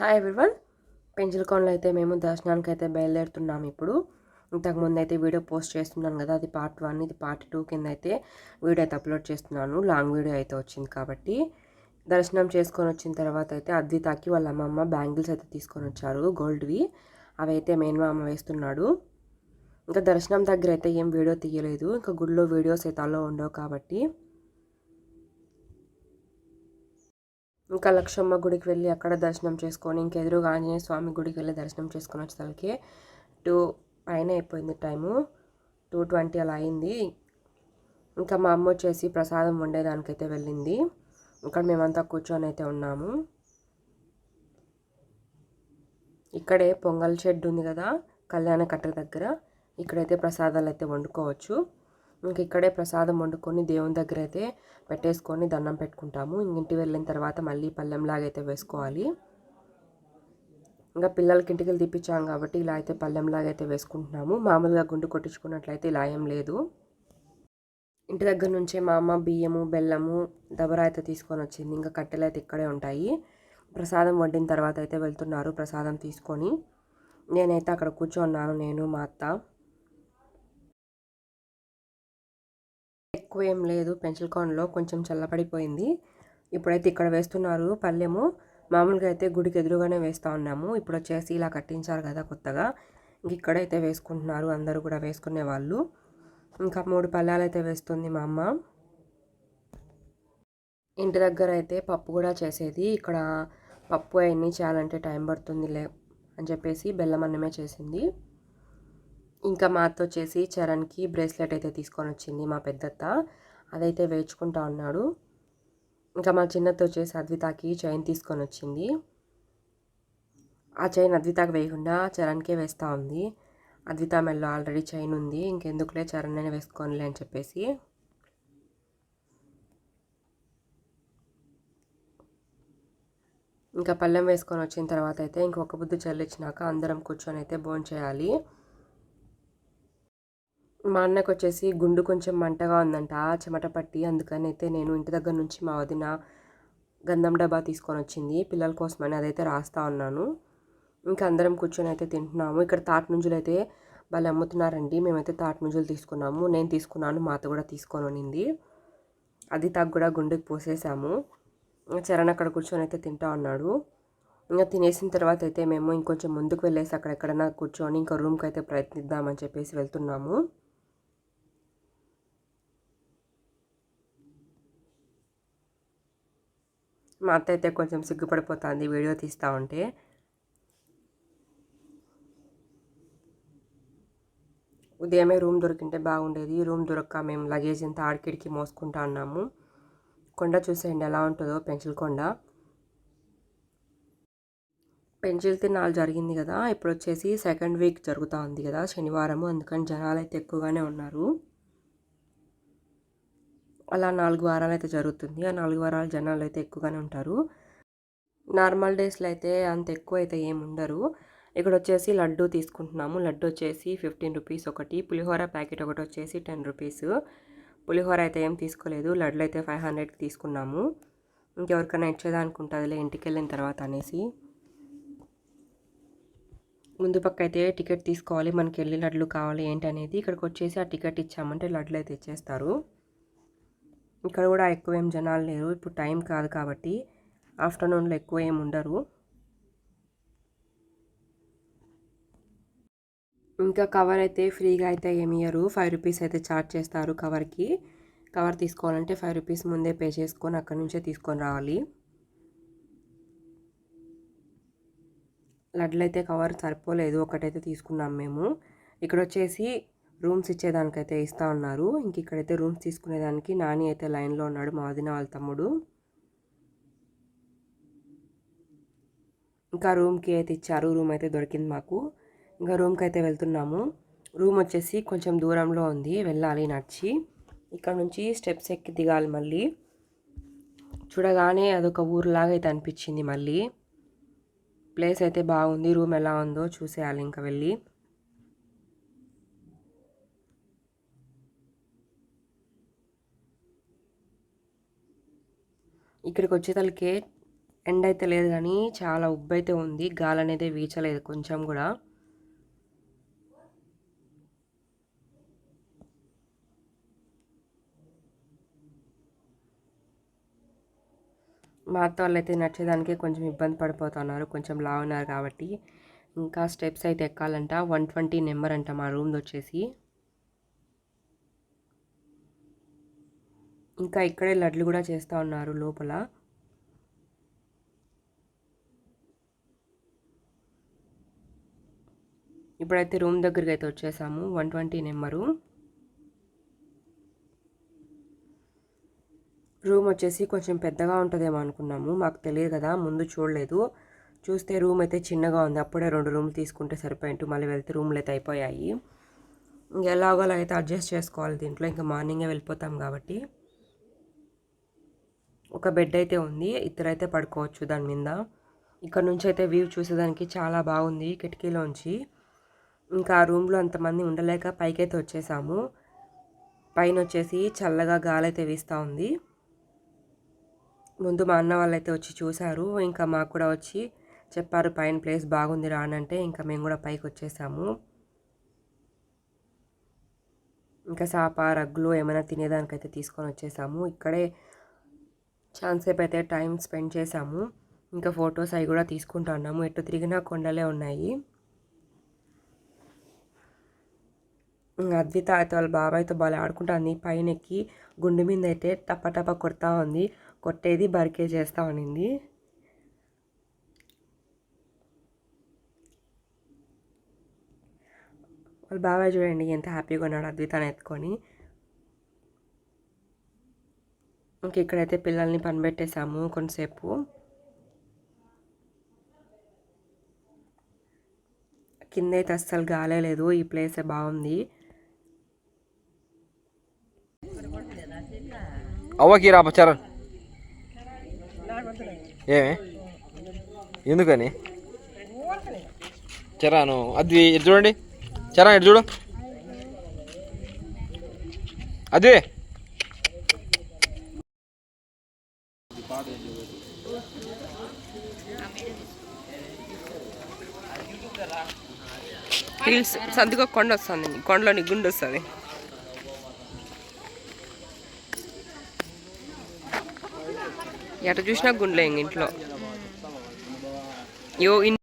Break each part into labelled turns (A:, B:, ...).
A: Hi everyone పెంచలకొండలో అయితే మేము దర్శనానికి అయితే బయలుదేరుతున్నాము ఇప్పుడు. ఇంతకుముందు అయితే వీడియో పోస్ట్ చేస్తున్నాను కదా అది పార్ట్ వన్ ఇది పార్ట్ టూ కింద అయితే వీడియో అయితే అప్లోడ్ చేస్తున్నాను. లాంగ్ వీడియో అయితే వచ్చింది కాబట్టి. దర్శనం చేసుకొని వచ్చిన తర్వాత అయితే అద్వితాకి వాళ్ళ అమ్మమ్మ బ్యాంగిల్స్ అయితే తీసుకొని వచ్చారు గోల్డ్వి అవి అయితే మెయిన్ అమ్మ వేస్తున్నాడు. ఇంకా దర్శనం దగ్గర అయితే ఏం వీడియో తీయలేదు. ఇంకా గుడిలో వీడియోస్ అయితే అలా ఉండవు కాబట్టి. ఇంకా లక్షమ్మ గుడికి వెళ్ళి అక్కడ దర్శనం చేసుకొని ఇంకెదురుగా ఆంజనేయ స్వామి గుడికి వెళ్ళి దర్శనం చేసుకొని వచ్చేసరికి టూ పైన అయిపోయింది టైము. టూ ట్వంటీ అలా అయింది. ఇంకా మా అమ్మ వచ్చేసి ప్రసాదం వండేదానికైతే వెళ్ళింది. ఇక్కడ మేమంతా కూర్చొని అయితే ఉన్నాము. ఇక్కడే పొంగల్ షెడ్ ఉంది కదా కళ్యాణ కట్ట దగ్గర. ఇక్కడైతే ప్రసాదాలు అయితే వండుకోవచ్చు. ఇంక ఇక్కడే ప్రసాదం వండుకొని దేవుని దగ్గర అయితే పెట్టేసుకొని దండం పెట్టుకుంటాము. ఇంటికి వెళ్ళిన తర్వాత మళ్ళీ పళ్ళెంలాగైతే వేసుకోవాలి. ఇంకా పిల్లలకి ఇంటికి తీపించాం కాబట్టి ఇలా అయితే పళ్ళెంలాగైతే వేసుకుంటున్నాము. మామూలుగా గుండు కొట్టించుకున్నట్లయితే ఇలా ఏం లేదు. ఇంటి దగ్గర నుంచే మా అమ్మ బియ్యము బెల్లము దబరా అయితే తీసుకొని వచ్చింది. ఇంకా కట్టెలు అయితే ఇక్కడే ఉంటాయి. ప్రసాదం వండిన తర్వాత అయితే వెళ్తున్నారు ప్రసాదం తీసుకొని. నేనైతే అక్కడ కూర్చోన్నాను నేను మా అత్త. ఎక్కువ ఏం లేదు. పెన్సిల్ కాన్లో కొంచెం చల్లబడిపోయింది. ఇప్పుడైతే ఇక్కడ వేస్తున్నారు పల్లెము మామూలుగా అయితే గుడికి ఎదురుగానే వేస్తూ ఉన్నాము. ఇప్పుడు వచ్చేసి ఇలా కట్టించారు కదా కొత్తగా. ఇంక ఇక్కడైతే వేసుకుంటున్నారు. అందరూ కూడా వేసుకునే వాళ్ళు. ఇంకా మూడు పళ్ళాలు అయితే వేస్తుంది మా అమ్మ. ఇంటి దగ్గర అయితే పప్పు కూడా చేసేది. ఇక్కడ పప్పు అవన్నీ చేయాలంటే టైం పడుతుందిలే అని చెప్పేసి బెల్లం అన్నమే చేసింది. ఇంకా మా అత్త వచ్చేసి చరణ్కి బ్రేస్లెట్ అయితే తీసుకొని వచ్చింది మా పెద్దత్త. అదైతే వేచుకుంటా ఉన్నాడు. ఇంకా మా చిన్నత్త వచ్చేసి అద్వితాకి చైన్ తీసుకొని వచ్చింది ఆ చైన్ అద్వితాకి వేయకుండా చరణ్కే వేస్తూ ఉంది. అద్విత మెల్లో ఆల్రెడీ చైన్ ఉంది. ఇంకెందుకులే చరణ్ అయినా వేసుకోనిలే అని చెప్పేసి. ఇంకా పళ్ళెం వేసుకొని వచ్చిన తర్వాత అయితే ఇంకొక బుద్ధి చల్లించినాక అందరం కూర్చొని అయితే భోంచేయాలి. చేయాలి మా అన్నకు వచ్చేసి గుండు కొంచెం మంటగా ఉందంట చెమట పట్టి అందుకని అయితే నేను ఇంటి దగ్గర నుంచి మా వదిన గంధం డబ్బా తీసుకొని వచ్చింది పిల్లల కోసమని అదైతే రాస్తా ఉన్నాను. ఇంకా అందరం కూర్చొని అయితే తింటున్నాము. ఇక్కడ తాటి నుంజులు అయితే వాళ్ళు అమ్ముతున్నారండి మేమైతే తాటి నుంజులు తీసుకున్నాము. నేను తీసుకున్నాను మాత కూడా తీసుకొని ఉన్నింది అది తాకు కూడా గుండెకి పోసేసాము. చరణ్ అక్కడ కూర్చొని అయితే తింటా ఉన్నాడు. ఇంకా తినేసిన తర్వాత అయితే మేము ఇంకొంచెం ముందుకు వెళ్ళేసి అక్కడెక్కడన్నా కూర్చొని ఇంకా రూమ్కి అయితే ప్రయత్నిద్దామని చెప్పేసి వెళ్తున్నాము. మా అత్త అయితే కొంచెం సిగ్గుపడిపోతుంది వీడియో తీస్తూ ఉంటే. ఉదయమే రూమ్ దొరికింటే బాగుండేది. రూమ్ దొరక్క మేము లగేజ్ అంతా ఆడికిడికి మోసుకుంటా ఉన్నాము కొండ చూసేయండి ఎలా ఉంటుందో పెన్సిల్ కొండ. పెన్సిల్ తిన్నాళ్ళు జరిగింది కదా ఇప్పుడు వచ్చేసి సెకండ్ వీక్ జరుగుతూ ఉంది కదా శనివారము అందుకని జనాలు అయితే ఎక్కువగానే ఉన్నారు. అలా నాలుగు వారాలు అయితే జరుగుతుంది. ఆ నాలుగు వారాలు జనాలు అయితే ఎక్కువగానే ఉంటారు. నార్మల్ డేస్లో అయితే అంత ఎక్కువ అయితే ఏమి ఉండరు. ఇక్కడ వచ్చేసి లడ్డు తీసుకుంటున్నాము. లడ్డు వచ్చేసి ఫిఫ్టీన్ రూపీస్ ఒకటి. పులిహోర ప్యాకెట్ ఒకటి వచ్చేసి టెన్ రూపీస్. పులిహోర అయితే ఏం తీసుకోలేదు. లడ్లు అయితే ఫైవ్ హండ్రెడ్కి తీసుకున్నాము. ఇంకెవరికైనా ఇచ్చేదానికి ఉంటుందిలే ఇంటికి వెళ్ళిన తర్వాత అనేసి. ముందు పక్క అయితే టికెట్ తీసుకోవాలి. మనకి వెళ్ళి లడ్లు కావాలి ఏంటి అనేది ఇక్కడికి వచ్చేసి ఆ టికెట్ ఇచ్చామంటే లడ్లు అయితే ఇచ్చేస్తారు ఇక్కడ కూడా ఎక్కువ ఏం జనాలు లేరు. ఇప్పుడు టైం కాదు కాబట్టి ఆఫ్టర్నూన్లో ఎక్కువ ఏం ఉండరు. ఇంకా కవర్ అయితే ఫ్రీగా అయితే ఏమి ఇయ్యరు. ఫైవ్ రూపీస్ అయితే ఛార్జ్ చేస్తారు కవర్కి. కవర్ తీసుకోవాలంటే ఫైవ్ రూపీస్ ముందే పే చేసుకొని అక్కడి నుంచే తీసుకొని రావాలి. లడ్లు అయితే కవర్ సరిపోలేదు. ఒకటైతే తీసుకున్నాం మేము. ఇక్కడ వచ్చేసి రూమ్స్ ఇచ్చేదానికైతే ఇస్తూ ఉన్నారు ఇంక ఇక్కడైతే రూమ్స్ తీసుకునేదానికి నాని అయితే లైన్లో ఉన్నాడు మా వదిన వాళ్ళ తమ్ముడు. ఇంకా రూమ్కి అయితే ఇచ్చారు రూమ్ అయితే దొరికింది మాకు. ఇంకా రూమ్కి అయితే వెళ్తున్నాము. రూమ్ వచ్చేసి కొంచెం దూరంలో ఉంది వెళ్ళాలి నడిచి. ఇక్కడ నుంచి స్టెప్స్ ఎక్కి దిగాలి మళ్ళీ. చూడగానే అదొక ఊరులాగా అయితే అనిపించింది మళ్ళీ. ప్లేస్ అయితే బాగుంది రూమ్ ఎలా ఉందో చూసేయాలి ఇంకా వెళ్ళి. ఇక్కడికి వచ్చేతలకే ఎండ అయితే లేదు కానీ చాలా ఉబ్బు అయితే ఉంది. గాలి అనేది వీచలేదు కొంచెం కూడా. మా అత్త వాళ్ళు అయితే నచ్చేదానికి కొంచెం ఇబ్బంది పడిపోతున్నారు. కొంచెం లావు ఉన్నారు కాబట్టి ఇంకా స్టెప్స్ అయితే ఎక్కాలంట. వన్ ట్వంటీ నెంబర్ అంట మా రూమ్ది వచ్చేసి. ఇంకా ఇక్కడే లడ్లు కూడా చేస్తూ ఉన్నారు లోపల. ఇప్పుడైతే రూమ్ దగ్గరికి అయితే వచ్చేసాము. One twenty number. రూమ్ వచ్చేసి కొంచెం పెద్దగా ఉంటుందేమో అనుకున్నాము. మాకు తెలియదు కదా ముందు చూడలేదు. చూస్తే రూమ్ అయితే చిన్నగా ఉంది. అప్పుడే రెండు రూమ్లు తీసుకుంటే సరిపోయింటు మళ్ళీ వెళ్తే రూమ్లు అయితే అయిపోయాయి. ఎలాగోలా అయితే అడ్జస్ట్ చేసుకోవాలి దీంట్లో. ఇంకా మార్నింగే వెళ్ళిపోతాం కాబట్టి. ఒక బెడ్ అయితే ఉంది. ఇద్దరైతే పడుకోవచ్చు దాని మీద. ఇక్కడ నుంచి అయితే వ్యూ చూసేదానికి చాలా బాగుంది కిటికీలోంచి. ఇంకా ఆ రూమ్లో అంతమంది ఉండలేక పైకైతే వచ్చేసాము. పైన వచ్చేసి చల్లగా గాలి అయితే వీస్తూ ఉంది. ముందు మా అన్న వాళ్ళైతే వచ్చి చూశారు. ఇంకా మాకు కూడా వచ్చి చెప్పారు పైన ప్లేస్ బాగుంది రానంటే ఇంకా మేము కూడా పైకి వచ్చేసాము ఇంకా సాప రగ్గులు ఏమైనా తినేదానికైతే తీసుకొని వచ్చేసాము. ఇక్కడే ఛాన్స్ సేపు అయితే టైం స్పెండ్ చేసాము ఇంకా ఫొటోస్ అవి కూడా తీసుకుంటా ఉన్నాము. ఎటు తిరిగినా కొండలే ఉన్నాయి. అద్విత అయితే వాళ్ళ బాబాయ్తో బాగా ఆడుకుంటుంది. పైన ఎక్కి గుండె మీద అయితే టప టప కొడతా ఉంది. కొట్టేది బరికే చేస్తూ ఉన్నింది. వాళ్ళ బాబాయ్ చూడండి ఎంత హ్యాపీగా ఉన్నాడు అద్వితాన్ని ఎత్తుకొని. ఇంక ఇక్కడైతే పిల్లల్ని పనిపెట్టేసాము కొంతసేపు. కింద అయితే అస్సలు గాలేదు ఈ ప్లేస్ బాగుంది.
B: అవ్వకి రాప చరణ్. ఏమి? ఎందుకని? చరాను అది ఇటు చూడండి. చరా ఇటు చూడు. అదే
A: హిల్స్ సందుగా కొండ వస్తుంది. కొండలోని గుండె వస్తుంది. ఎట చూసినా గుండెలే ఇంట్లో. యో ఇన్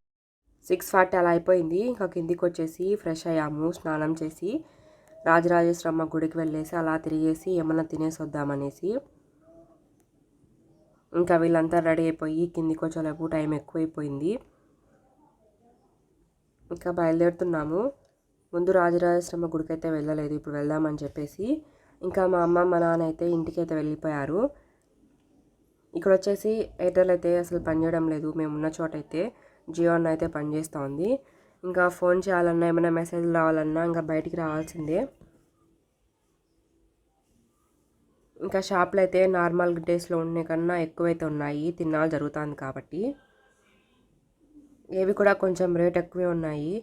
A: సిక్స్ ఫార్టీ అలా అయిపోయింది. ఇంకా కిందికి వచ్చేసి ఫ్రెష్ అయ్యాము. స్నానం చేసి రాజరాజేశ్వరమ్మ గుడికి వెళ్ళేసి అలా తిరిగేసి ఏమన్నా తినేసి వద్దామనేసి ఇంకా వీళ్ళంతా రెడీ అయిపోయి కిందికి వచ్చేలోపు టైం ఎక్కువైపోయింది. ఇంకా బయలుదేరుతున్నాము. ముందు రాజరాజేశ్వరమ్మ గుడికి అయితే వెళ్ళలేదు ఇప్పుడు వెళ్దామని చెప్పేసి. ఇంకా మా అమ్మ మా నాన్న అయితే ఇంటికి అయితే వెళ్ళిపోయారు. ఇక్కడ వచ్చేసి ఎయిర్టెల్ అయితే అసలు పనిచేయడం లేదు మేము ఉన్న చోట అయితే జియో అన్న అయితే పనిచేస్తూ ఉంది ఇంకా ఫోన్ చేయాలన్నా ఏమైనా మెసేజ్ రావాలన్నా ఇంకా బయటికి రావాల్సిందే. ఇంకా షాప్లో అయితే నార్మల్ డేస్లో ఉండే కన్నా ఎక్కువైతే ఉన్నాయి. తిన్నాళ్ళు జరుగుతుంది కాబట్టి. ఏవి కూడా కొంచెం రేట్ ఎక్కువే ఉన్నాయి.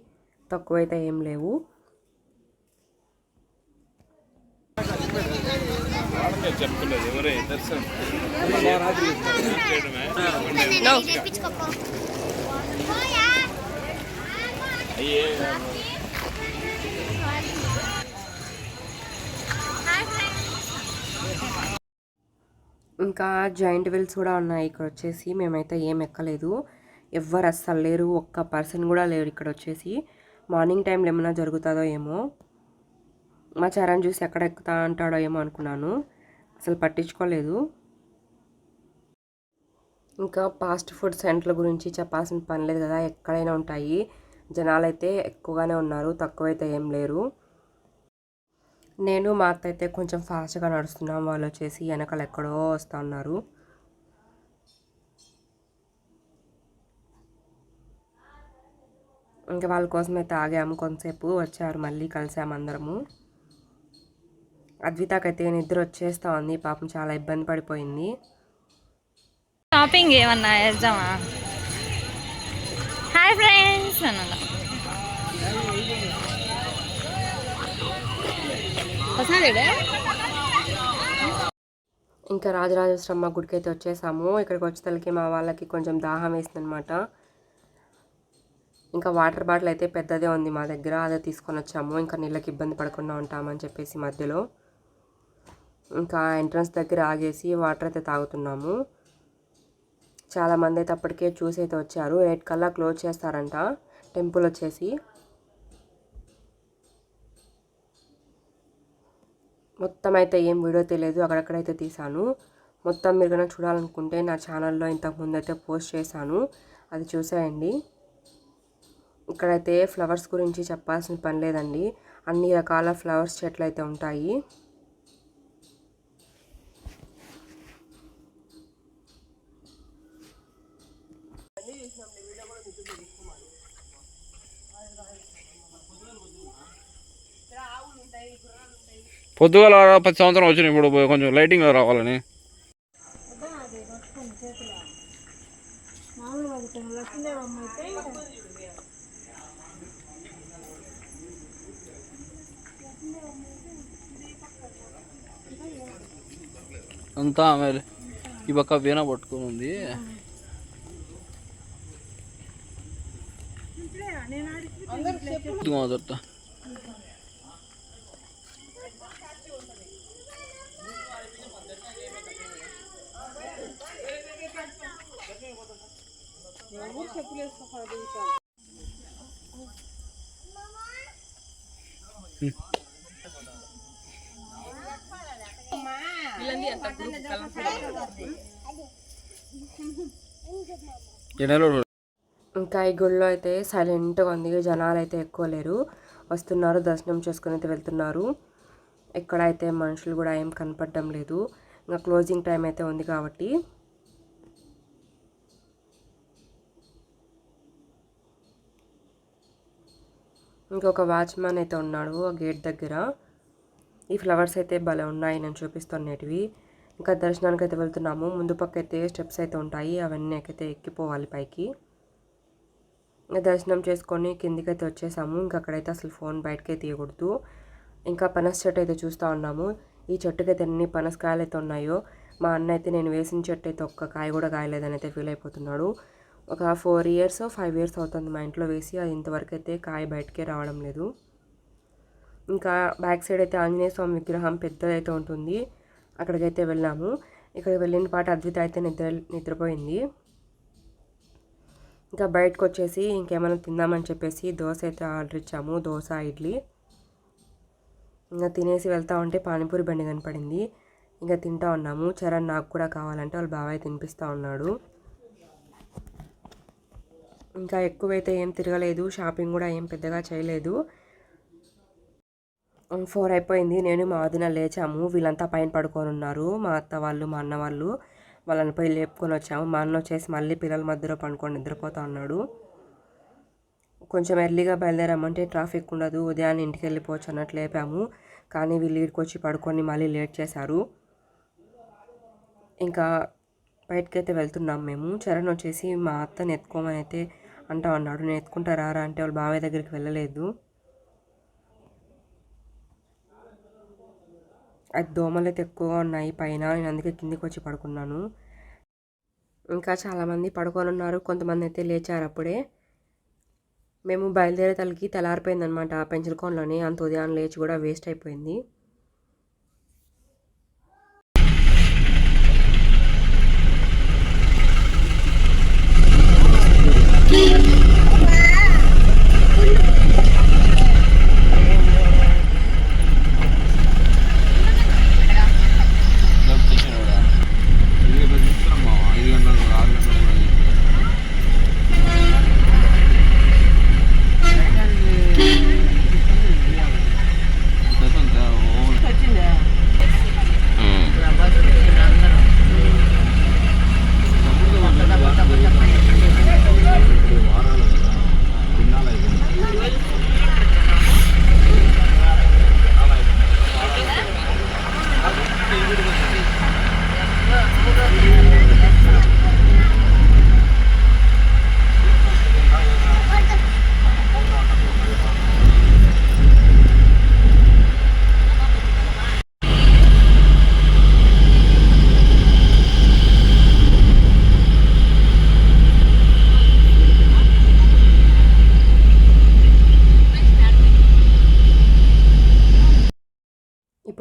A: తక్కువైతే ఏం లేవు. ఇంకా జాయింట్ వీల్స్ కూడా ఉన్నాయి ఇక్కడ వచ్చేసి. మేమైతే ఏం ఎక్కలేదు. ఎవ్వరు అస్సలు లేరు. ఒక్క పర్సన్ కూడా లేరు ఇక్కడ వచ్చేసి. మార్నింగ్ టైంలో ఏమైనా జరుగుతుందో ఏమో. మా చరణ్ చూసి ఎక్కడ ఎక్కుతా అంటాడో ఏమో అనుకున్నాను. అసలు పట్టించుకోలేదు. ఇంకా ఫాస్ట్ ఫుడ్ సెంటర్ల గురించి చెప్పాల్సిన పని లేదు కదా. ఎక్కడైనా ఉంటాయి. జనాలు అయితే ఎక్కువగానే ఉన్నారు. తక్కువైతే ఏం లేరు. నేను మా అత్త అయితే కొంచెం ఫాస్ట్గా నడుస్తున్నాం. వాళ్ళు వచ్చేసి వెనకాల ఎక్కడో వస్తూ ఉన్నారు ఇంకా వాళ్ళ కోసం అయితే ఆగాము కొంతసేపు వచ్చారు. మళ్ళీ కలిసాము అందరము. అద్వితాకైతే నిద్ర వచ్చేస్తా ఉంది. పాపం చాలా ఇబ్బంది పడిపోయింది.
C: షాపింగ్ ఏమన్నా వేద్దామా హాయ్ ఫ్రెండ్స్ అన్నా
A: ఇంకా రాజరాజేశ్వరమ్మ గుడికి అయితే వచ్చేసాము. ఇక్కడికి వచ్చేసరికి మా వాళ్ళకి కొంచెం దాహం వేసిందనమాట ఇంకా వాటర్ బాటిల్ అయితే పెద్దదే ఉంది మా దగ్గర. అదే తీసుకొని వచ్చాము. ఇంకా నీళ్ళకి ఇబ్బంది పడకుండా ఉంటామని చెప్పేసి మధ్యలో ఇంకా ఎంట్రన్స్ దగ్గర ఆగేసి వాటర్ అయితే తాగుతున్నాము. చాలామంది అయితే అప్పటికే చూసి అయితే వచ్చారు. ఎయిట్ కల్లా క్లోజ్ చేస్తారంట టెంపుల్ వచ్చేసి. మొత్తం అయితే ఏం వీడియో తెలియదు అక్కడక్కడైతే తీసాను మొత్తం మీరు కనుక చూడాలనుకుంటే నా ఛానల్లో ఇంతకుముందు అయితే పోస్ట్ చేశాను. అది చూసేయండి. ఇక్కడైతే ఫ్లవర్స్ గురించి చెప్పాల్సిన పని లేదండి. అన్ని రకాల ఫ్లవర్స్ చెట్లు అయితే ఉంటాయి.
B: పొద్దుగాల ప్రతి సంవత్సరం వచ్చినాయి ఇప్పుడు కొంచెం లైటింగ్ రావాలని. అంతా ఆమె ఈ పక్క వీణ పట్టుకొని ఉంది. మొదట ఎండలో
A: ఇంకా ఈ గుడిలో అయితే సైలెంట్గా ఉంది. జనాలు అయితే ఎక్కువ లేరు. వస్తున్నారు. దర్శనం చేసుకుని అయితే వెళ్తున్నారు. ఇక్కడ అయితే మనుషులు కూడా ఏం కనపడడం లేదు. ఇంకా క్లోజింగ్ టైం అయితే ఉంది కాబట్టి. ఇంకొక వాచ్మ్యాన్ అయితే ఉన్నాడు ఆ గేట్ దగ్గర. ఈ ఫ్లవర్స్ అయితే భలే ఉన్నాయి నేను చూపిస్తున్నటివి ఇంకా దర్శనానికి అయితే వెళ్తున్నాము. ముందు పక్క అయితే స్టెప్స్ అయితే ఉంటాయి అవన్నీ అయితే ఎక్కిపోవాలి పైకి. ఇంకా దర్శనం చేసుకొని కిందికి అయితే వచ్చేసాము. ఇంకా అక్కడైతే అసలు ఫోన్ బయటకే తీయకూడదు. ఇంకా పనస చెట్టు అయితే చూస్తూ ఉన్నాము. ఈ చెట్టుకి అయితే ఎన్ని పనసకాయలు అయితే ఉన్నాయో. మా అన్న అయితే నేను వేసిన చెట్టు అయితే ఒక్క కాయ కూడా కాయలేదని అయితే ఫీల్ అయిపోతున్నాడు. ఒక ఫోర్ ఇయర్స్ ఫైవ్ ఇయర్స్ అవుతుంది మా ఇంట్లో వేసి అది ఇంతవరకు అయితే కాయ బయటకే రావడం లేదు. ఇంకా బ్యాక్ సైడ్ అయితే ఆంజనేయ స్వామి విగ్రహం పెద్దదైతే ఉంటుంది. అక్కడికైతే వెళ్ళాము. ఇక్కడ వెళ్ళిన పాట అద్విత అయితే నిద్ర నిద్రపోయింది. ఇంకా బయటకు వచ్చేసి ఇంకేమైనా తిందామని చెప్పేసి దోశ అయితే ఆర్డర్ ఇచ్చాము. దోశ ఇడ్లీ. ఇంకా తినేసి వెళ్తూ ఉంటే పానీపూరి బండి కనపడింది. ఇంకా తింటా ఉన్నాము. చరణ్ నాకు కూడా కావాలంటే వాళ్ళ బాబాయ్ తినిపిస్తూ ఉన్నాడు. ఇంకా ఎక్కువైతే ఏం తిరగలేదు. షాపింగ్ కూడా ఏం పెద్దగా చేయలేదు. ఫోర్ అయిపోయింది. నేను మా వదిన లేచాము. వీళ్ళంతా పైన పడుకొని ఉన్నారు. మా అత్త వాళ్ళు మా అన్న వాళ్ళు వాళ్ళని పోయి లేపుకొని వచ్చాము. మా అన్న వచ్చేసి మళ్ళీ పిల్లల మధ్యలో పండుకొని నిద్రపోతా ఉన్నాడు. కొంచెం ఎర్లీగా బయలుదేరామంటే ట్రాఫిక్ ఉండదు. ఉదయాన్నే ఇంటికి వెళ్ళిపోవచ్చు అన్నట్టు లేపాము. కానీ వీళ్ళు ఇక్కడికి వచ్చి పడుకొని మళ్ళీ లేట్ చేశారు. ఇంకా బయటకైతే వెళ్తున్నాం మేము. చరణ్ వచ్చేసి మా అత్తని ఎత్తుకోమని అయితే అంటా అన్నాడు. నేను ఎత్తుకుంటా రారా అంటే వాళ్ళు బాబాయ్ దగ్గరికి వెళ్ళలేదు. అది దోమలు అయితే ఎక్కువగా ఉన్నాయి. పైన నేను అందుకే కిందికి వచ్చి పడుకున్నాను. ఇంకా చాలామంది పడుకొని ఉన్నారు కొంతమంది అయితే లేచారు అప్పుడే. మేము బయలుదేరే తలకి తెల్లారిపోయిందనమాట పెంచలకోనలోనే అంత ఉదయం లేచి కూడా వేస్ట్ అయిపోయింది
B: ఐదు గంటలకు ఆరు గంటలకు కూడా దశ అంతా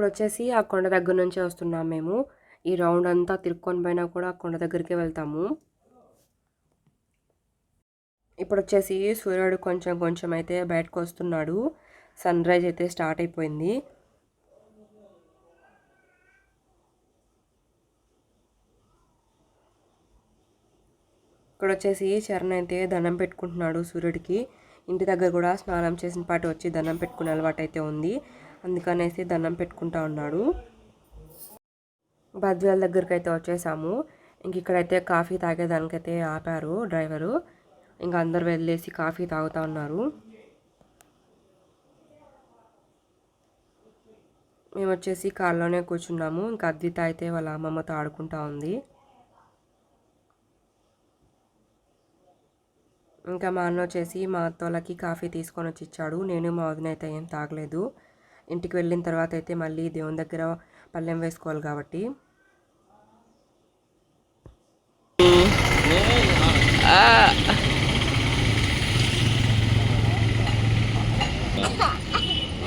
A: ఇప్పుడు వచ్చేసి ఆ కొండ దగ్గర నుంచే వస్తున్నాం మేము. ఈ రౌండ్ అంతా తిరుక్కొని పోయినా కూడా ఆ కొండ దగ్గరికి వెళ్తాము. ఇప్పుడు వచ్చేసి సూర్యుడు కొంచెం కొంచెం అయితే బయటకు వస్తున్నాడు సన్ రైజ్ అయితే స్టార్ట్ అయిపోయింది. ఇక్కడ వచ్చేసి చరణ్ అయితే దండం పెట్టుకుంటున్నాడు సూర్యుడికి. ఇంటి దగ్గర కూడా స్నానం చేసిన పాటు వచ్చి దండం పెట్టుకునే అలవాటు అయితే ఉంది. అందుకనేసి దండం పెట్టుకుంటా ఉన్నాడు. బద్వేల దగ్గరికి అయితే వచ్చేసాము. ఇంక ఇక్కడైతే కాఫీ తాగేదానికైతే ఆపారు డ్రైవరు. ఇంకా అందరు వెళ్ళేసి కాఫీ తాగుతా ఉన్నారు. మేము వచ్చేసి కార్లోనే కూర్చున్నాము. ఇంకా అద్విత అయితే వాళ్ళ అమ్మమ్మతో ఆడుకుంటా ఉంది. ఇంకా మా అన్న వచ్చేసి మా అత్తోళ్ళకి కాఫీ తీసుకొని వచ్చి ఇచ్చాడు. నేను మా వదిన అయితే ఏం తాగలేదు. ఇంటికి వెళ్ళిన తర్వాత అయితే మళ్ళీ దేవుని దగ్గర పళ్ళెం వేసుకోవాలి కాబట్టి.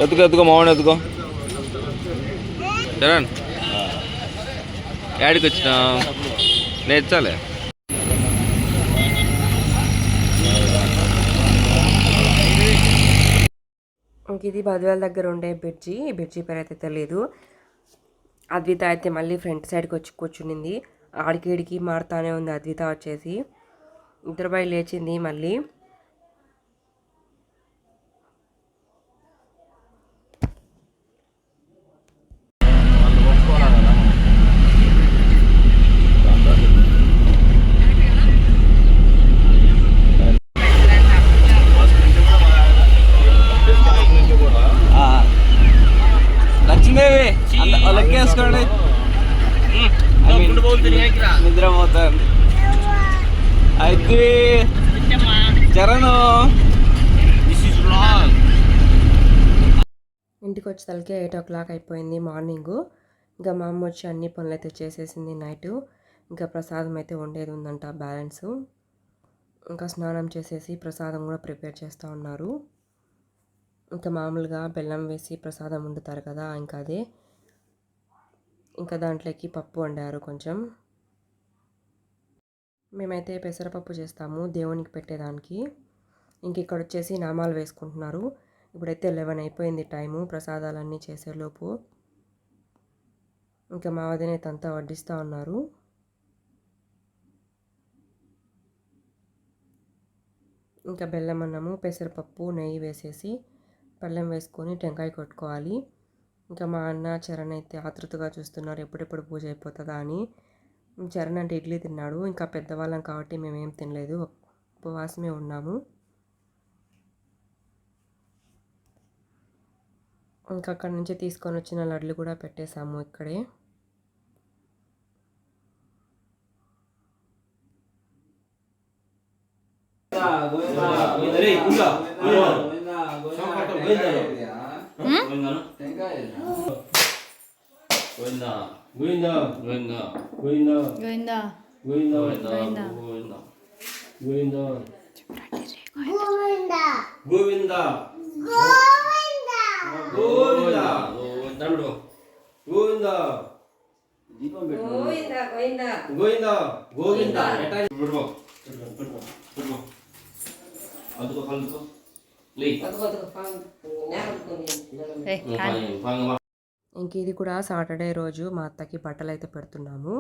B: ఎత్తుకో ఎత్తుకో మామూలు ఎత్తుకో. చరణ్ యాడికి వచ్చినా. నేర్చాలే
A: ఇంక ఇది బద్వేల దగ్గర ఉండే బ్రిడ్జి ఈ బ్రిడ్జి పేరు అయితే తెలియదు అద్విత అయితే మళ్ళీ ఫ్రంట్ సైడ్కి వచ్చి కూర్చునింది. ఆడికి ఈడికి మారుతానే ఉంది అద్విత వచ్చేసి. ఇద్దరుపై లేచింది మళ్ళీ
B: లక్ష్మీదేవి లెక్కేసుకోండి నిద్రపోతాను అయితే చరణ్
A: ఇంటికి వచ్చేసరికి ఎయిట్ ఓ క్లాక్ అయిపోయింది మార్నింగు. ఇంకా మా అమ్మ వచ్చి అన్ని పనులు అయితే చేసేసింది నైట్. ఇంకా ప్రసాదం అయితే వండేది ఉందంట బ్యాలెన్స్. ఇంకా స్నానం చేసేసి ప్రసాదం కూడా ప్రిపేర్ చేస్తూ ఉన్నారు. ఇంకా మామూలుగా బెల్లం వేసి ప్రసాదం వండుతారు కదా ఇంకా అదే. ఇంకా దాంట్లోకి పప్పు వండారు కొంచెం. మేమైతే పెసరపప్పు చేస్తాము దేవునికి పెట్టేదానికి. ఇంక ఇక్కడ వచ్చేసి నామాలు వేసుకుంటున్నారు. ఇప్పుడైతే లెవెన్ అయిపోయింది టైము ప్రసాదాలన్నీ చేసేలోపు. ఇంకా మా వదిన అయితే అంతా వడ్డిస్తూ ఉన్నారు. ఇంకా బెల్లం అన్నము పెసరపప్పు నెయ్యి వేసేసి పళ్ళెం వేసుకొని టెంకాయ కొట్టుకోవాలి. ఇంకా మా అన్న చరణ్ అయితే ఆతృతగా చూస్తున్నారు ఎప్పుడెప్పుడు పూజ అయిపోతుందా అని. చరణ్ అంటే ఇడ్లీ తిన్నాడు ఇంకా పెద్దవాళ్ళం కాబట్టి మేమేం తినలేదు ఉపవాసమే ఉన్నాము. ఇంకా అక్కడ నుంచి తీసుకొని వచ్చిన లడ్లు కూడా పెట్టేశాము ఇక్కడే.
D: గోవిందా.
C: గోవిందా.
A: ఇంక ఇది కూడా సాటర్డే రోజు మా అత్తకి బట్టలు అయితే పెడుతున్నాము.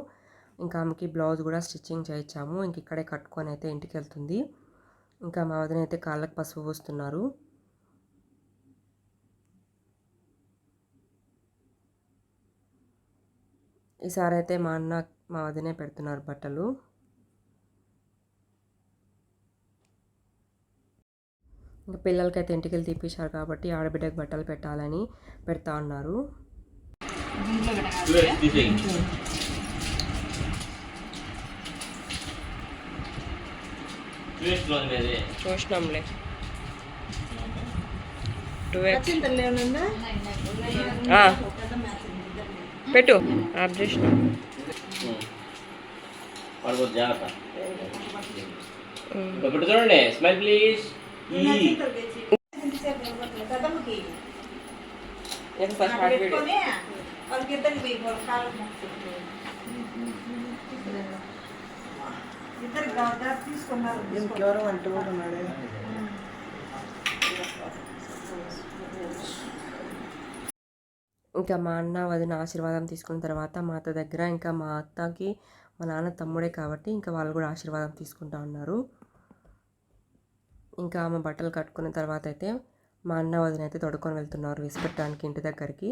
A: ఇంకా ఆమెకి బ్లౌజ్ కూడా స్టిచ్చింగ్ చేయించాము. ఇంక ఇక్కడే కట్టుకొని అయితే ఇంటికి వెళ్తుంది. ఇంకా మా వదిన అయితే కాళ్ళకి పసుపు పోస్తున్నారు. ఈసారి అయితే మా అన్న మా వదినే పెడుతున్నారు బట్టలు. ఇంకా పిల్లలకైతే ఇంటికి వెళ్ళి తీపిచ్చారు కాబట్టి ఆడబిడ్డకి బట్టలు పెట్టాలని పెడతా ఉన్నారు. చూసినాంలే టూ ఎక్స్. పెట్టు. ఆఫ్ చేసిన
D: చూడండి. స్మైల్
E: తీసుకున్నారు
A: ఇంకా మా అన్న వదిన ఆశీర్వాదం తీసుకున్న తర్వాత మా అత్త దగ్గర ఇంకా మా అత్తకి మా నాన్న తమ్ముడే కాబట్టి ఇంకా వాళ్ళు కూడా ఆశీర్వాదం తీసుకుంటా ఉన్నారు. ఇంకా ఆమె బట్టలు కట్టుకున్న తర్వాత అయితే మా అన్న వదిన అయితే తొడుకొని వెళ్తున్నారు విసిపెట్టడానికి ఇంటి దగ్గరికి.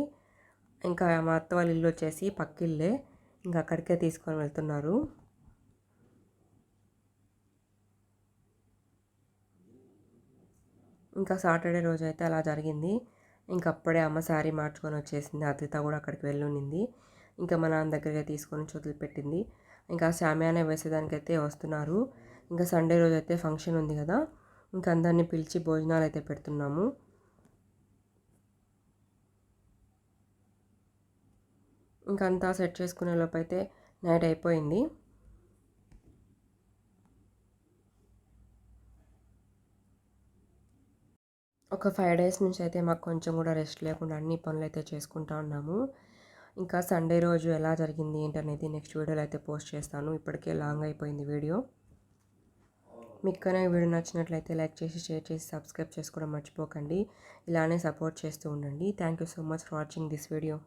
A: ఇంకా మా అత్త వాళ్ళ ఇల్లు వచ్చేసి పక్కిల్లే ఇంకా అక్కడికే తీసుకొని వెళ్తున్నారు. ఇంకా సాటర్డే రోజు అయితే అలా జరిగింది. ఇంకా అప్పుడే అమ్మ శారీ మార్చుకొని వచ్చేసింది. అతిత కూడా అక్కడికి వెళ్ళునింది. ఇంకా మా నాన్న దగ్గరగా తీసుకొని చూతులు పెట్టింది. ఇంకా శామ్యానే వేసేదానికైతే వస్తున్నారు. ఇంకా సండే రోజు అయితే ఫంక్షన్ ఉంది కదా. ఇంకా అందరినీ పిలిచి భోజనాలు అయితే పెడుతున్నాము. ఇంకా అంతా సెట్ చేసుకునే లోపు అయితే నైట్ అయిపోయింది. ఒక ఫైవ్ డేస్ నుంచి అయితే మాకు కొంచెం కూడా రెస్ట్ లేకుండా అన్ని పనులు అయితే చేసుకుంటా ఉన్నాము. ఇంకా సండే రోజు ఎలా జరిగింది ఏంటనేది నెక్స్ట్ వీడియోలో అయితే పోస్ట్ చేస్తాను. ఇప్పటికే లాంగ్ అయిపోయింది వీడియో మీకు కనుక వీడియో నచ్చినట్లయితే లైక్ చేసి షేర్ చేసి సబ్స్క్రైబ్ చేసుకోవడం మర్చిపోకండి. ఇలానే సపోర్ట్ చేస్తూ ఉండండి. Thank you so much for watching this video